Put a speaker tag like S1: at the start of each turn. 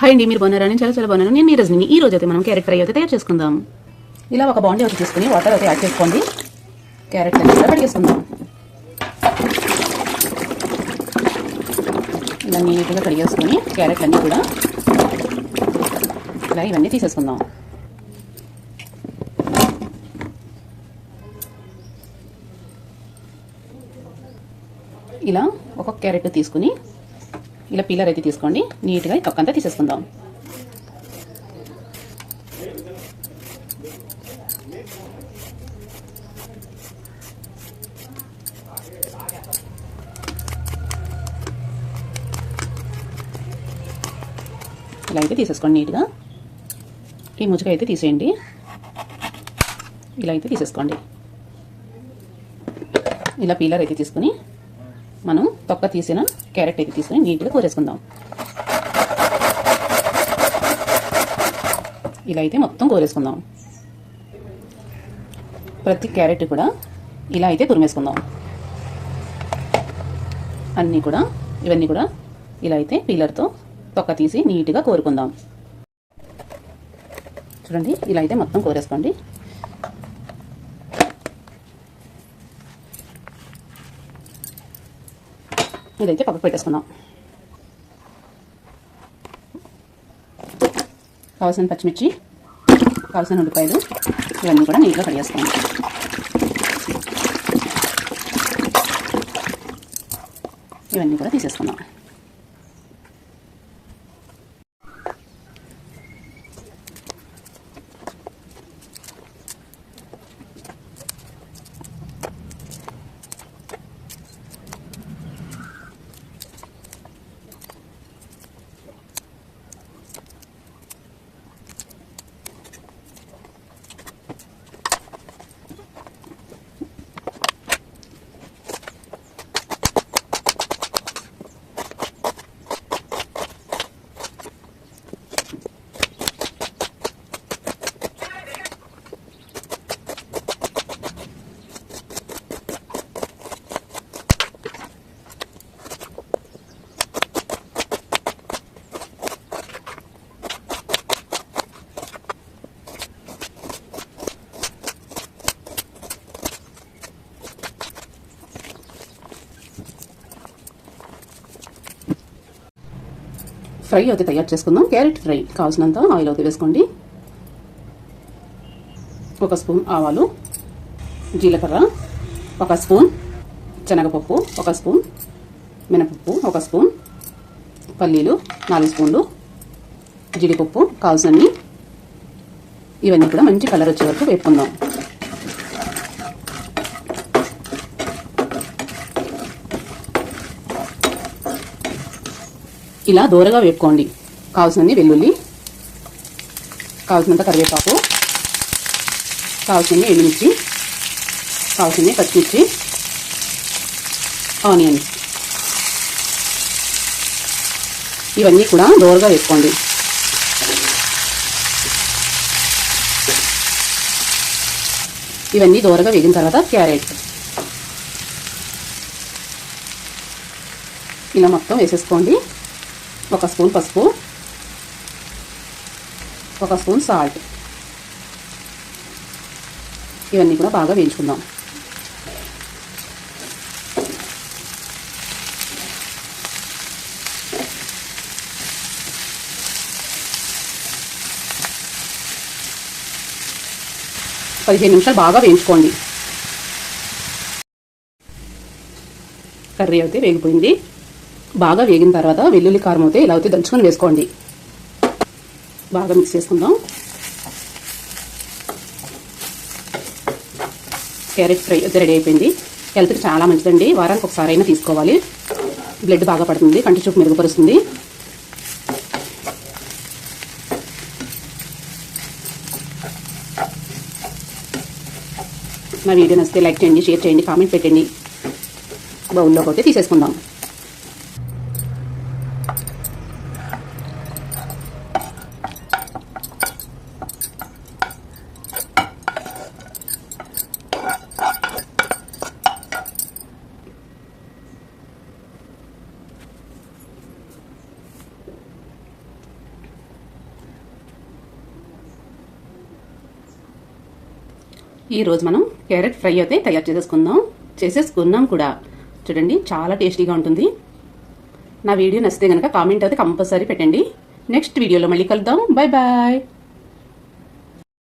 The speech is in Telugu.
S1: హాయ్ అండి మీరు బాగున్నారా? నేను చాలా చాలా బాగున్నాను. నేను నీరజ్ని. ఈ రోజు అయితే మనం క్యారెట్ ఫ్రై అయితే తయారు చేసుకుందాం. ఇలా ఒక బాండీ ఒకటి తీసుకుని వాటర్ అయితే యాడ్ చేసుకోండి. క్యారెట్ అయితే కూడా కడిగేసుకుందాం. ఇలా నీట్గా కడిగేసుకొని క్యారెట్ అన్నీ కూడా ఇలా ఇవన్నీ తీసేసుకుందాం. ఇలా ఒక క్యారెట్ తీసుకుని ఇలా పీలర్ అయితే తీసుకోండి. నీట్గా తొక్కంతా తీసేసుకుందాం. ఇలా అయితే తీసేసుకోండి నీట్గా. ఈ ముసుగు అయితే తీసేయండి. ఇలా అయితే తీసేసుకోండి. ఇలా పీలర్ అయితే తీసుకుని మనం తొక్క తీసిన క్యారెట్ అయితే తీసుకుని నీట్గా కోరేసుకుందాం. ఇలా అయితే మొత్తం కోరేసుకుందాం. ప్రతి క్యారెట్ కూడా ఇలా అయితే తురిమేసుకుందాం. అన్నీ కూడా ఇవన్నీ కూడా ఇలా అయితే పీలర్తో తొక్క తీసి నీట్గా కోరుకుందాం. చూడండి ఇలా అయితే మొత్తం కోరేసుకోండి. ఇదైతే పక్కకు పెట్టేసుకుందాం కావాల్సిన పచ్చిమిర్చి కావాల్సిన ఉల్లిపాయలు ఇవన్నీ కూడా నీట్గా కడిగేస్తాం ఇవన్నీ కూడా తీసేసుకుందాం ఫ్రై అయితే తయారు చేసుకుందాం. క్యారెట్ ఫ్రై కావాల్సినంత ఆయిల్ అయితే వేసుకోండి. ఒక స్పూన్ ఆవాలు జీలకర్ర ఒక స్పూన్ శనగపప్పు ఒక స్పూన్ మినపప్పు ఒక స్పూన్ పల్లీలు నాలుగు స్పూన్లు జీడిపప్పు కావాల్సినన్ని. ఇవన్నీ కూడా మంచి కలర్ వచ్చే వరకు వేపుకుందాం. ఇలా దూరగా వేపుకోండి. కావాల్సినన్ని వెల్లుల్లి కావాల్సినంత కరివేపాకు కావాల్సినన్ని ఎండుమిర్చి కావాల్సినన్ని పచ్చిమిర్చి ఆనియన్స్. ఇవన్నీ కూడా దూరగా వేసుకోండి ఇవన్నీ దూరగా వేగిన తర్వాత క్యారెట్. ఇలా మొత్తం వేసేసుకోండి. ఒక స్పూన్ పసుపు ఒక స్పూన్ సాల్ట్. ఇవన్నీ కూడా బాగా వేయించుకుందాం. పదిహేను నిమిషాలు బాగా వేయించుకోండి. కర్రీ అయితే వేగిపోయింది. బాగా వేగిన తర్వాత వెల్లుల్లి కారం అయితే ఇలా అయితే దంచుకొని వేసుకోండి. బాగా మిక్స్ చేసుకుందాం. క్యారెట్ ఫ్రై అయితే రెడీ అయిపోయింది. హెల్త్కి చాలా మంచిదండి. వారానికి ఒకసారి అయినా తీసుకోవాలి. బ్లడ్ బాగా పడుతుంది. కంటి చూపు మెరుగుపరుస్తుంది. నా వీడియో నచ్చితే లైక్ చేయండి షేర్ చేయండి కామెంట్ పెట్టండి. బౌల్లోకి అయితే తీసేసుకుందాం. ఈరోజు మనం క్యారెట్ ఫ్రై అయితే తయారు చేసేసుకుందాం. చేసేసుకున్నాం కూడా. చూడండి చాలా టేస్టీగా ఉంటుంది. నా వీడియో నచ్చితే కనుక కామెంట్ అయితే కంపల్సరీ పెట్టండి. నెక్స్ట్ వీడియోలో మళ్ళీ కలుద్దాం. Bye bye.